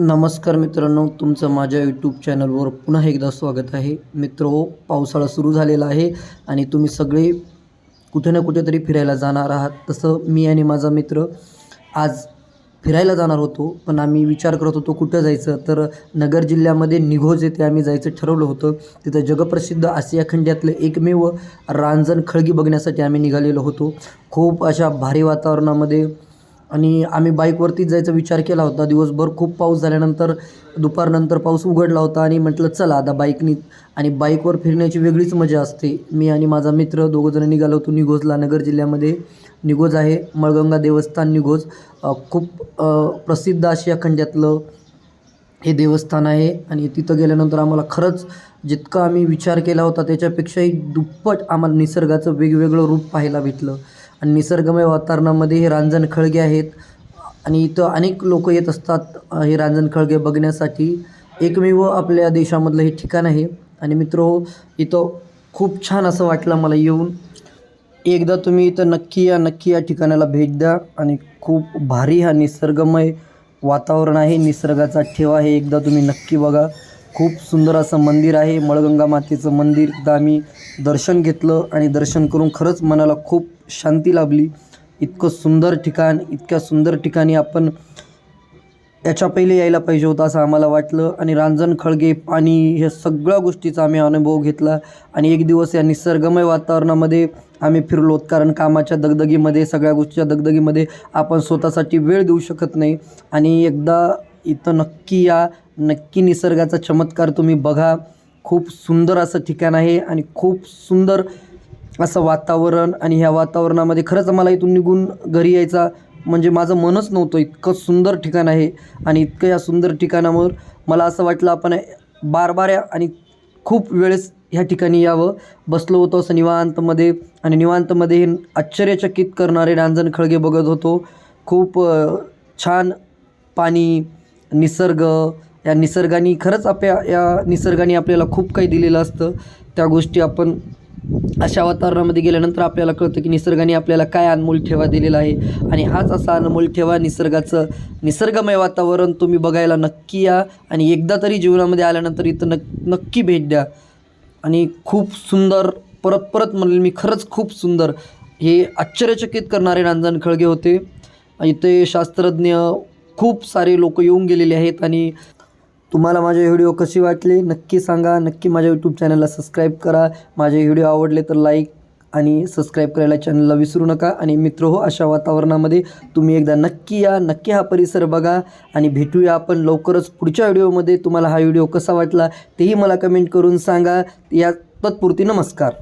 नमस्कार मित्रांनो तुमचं माझ्या यूट्यूब चॅनलवर पुन्हा एकदा स्वागत आहे. मित्र हो पावसाळा सुरू झालेला आहे आणि तुम्ही सगळे कुठे ना कुठेतरी फिरायला जाणार आहात. तसं मी आणि माझा मित्र आज फिरायला जाणार होतो पण आम्ही विचार करत होतो कुठं जायचं. तर नगर जिल्ह्यामध्ये निघोज येथे आम्ही जायचं ठरवलं होतं. तिथं जगप्रसिद्ध आशिया खंड्यातलं एकमेव रांजण खळगी बघण्यासाठी आम्ही निघालेलो होतो. खूप अशा भारी वातावरणामध्ये आणि आम्ही बाईकवरतीच जायचा विचार केला होता. दिवसभर खूप पाऊस झाल्यानंतर दुपारनंतर पाऊस उघडला होता आणि म्हटलं चला आता बाईकनी आणि बाईकवर फिरण्याची वेगळीच मजा असते. मी आणि माझा मित्र दोघंजण निघालो होतो निघोजला नगर जिल्ह्यामध्ये. निघोज आहे मळगंगा देवस्थान निघोज. खूप प्रसिद्ध आशिया खंड्यातलं हे देवस्थान आहे आणि तिथं गेल्यानंतर आम्हाला खरंच जितका आम्ही विचार केला होता त्याच्यापेक्षाही दुप्पट आम्हाला निसर्गाचं वेगवेगळं रूप पाहायला भेटलं. आणि निसर्गमय वातावरणामध्ये हे रांजण खळगे आहेत. आणि इथं अनेक लोक येत असतात हे रांजण खळगे बघण्यासाठी. एकमेव आपल्या देशामधलं हे ठिकाण आहे. आणि मित्र इथं खूप छान असं वाटलं मला येऊन. एकदा तुम्ही इथं नक्की या नक्की या ठिकाणाला भेट द्या. आणि खूप भारी हा निसर्गमय वातावरण आहे. निसर्गाचा ठेवा हे एकदा तुम्ही नक्की बघा. खूप सुंदर असं मंदिर आहे. मळगंगा मातेचं मंदिर. एकदा आम्ही दर्शन घेतलं आणि दर्शन करून खरंच मनाला खूप शांती लाभली. इतकं सुंदर ठिकाण इतक्या सुंदर ठिकाणी आपण याच्या पहिले यायला पाहिजे होतं असं आम्हाला वाटलं. आणि रांजण खळगे पाणी ह्या सगळ्या गोष्टीचा आम्ही अनुभव घेतला. आणि एक दिवस या निसर्गमय वातावरणामध्ये आम्ही फिरलोत कारण कामाच्या दगदगीमध्ये सगळ्या गोष्टीच्या दगदगीमध्ये आपण स्वतःसाठी वेळ देऊ शकत नाही. आणि एकदा इथं नक्की या नक्की निसर्गाचा चमत्कार तुम्ही बघा. खूप सुंदर असं ठिकाण आहे आणि खूप सुंदर असं वातावरण आणि ह्या वातावरणामध्ये खरंच मला इथून निघून घरी यायचा म्हणजे माझं मनच नव्हतं. इतकं सुंदर ठिकाण आहे आणि इतकं या सुंदर ठिकाणावर मला असं वाटलं आपण बार बाऱ्या आणि खूप वेळेस ह्या ठिकाणी यावं. बसलो होतो असं निवांतमध्ये आणि निवांतमध्ये हे आश्चर्यचकित करणारे रांजण खळगे बघत होतो. खूप छान पाणी निसर्ग या निसर्गाने खरंच आपल्या या निसर्गाने आपल्याला खूप काही दिलेलं असतं. त्या गोष्टी आपण अशा वातावरणामध्ये गेल्यानंतर आपल्याला कळतं की निसर्गाने आपल्याला काय अनमोल ठेवा दिलेला आहे. आणि हाच असा अनमोल ठेवा निसर्गाचं निसर्गमय वातावरण तुम्ही बघायला नक्की या आणि एकदा तरी जीवनामध्ये आल्यानंतर इथं नक नक्की भेट द्या. आणि खूप सुंदर परत परत म्हणेल मी खरंच खूप सुंदर. हे आश्चर्यचकित करणारे रांजण खळगे होते. इथे शास्त्रज्ञ खूप सारे लोक येऊन गेलेले आहेत आणि तुम्हाला माझे व्हिडिओ कशी वाटले नक्की सांगा. नक्की माझ्या यूट्यूब चॅनलला सबस्क्राईब करा. माझे व्हिडिओ आवडले तर लाईक आणि सबस्क्राईब करायला चॅनलला विसरू नका. आणि मित्र हो अशा वातावरणामध्ये तुम्ही एकदा नक्की या. नक्की हा परिसर बघा. आणि भेटूया आपण लवकरच पुढच्या व्हिडिओमध्ये. तुम्हाला हा व्हिडिओ कसा वाटला तेही मला कमेंट करून सांगा. या तत्पुरती नमस्कार.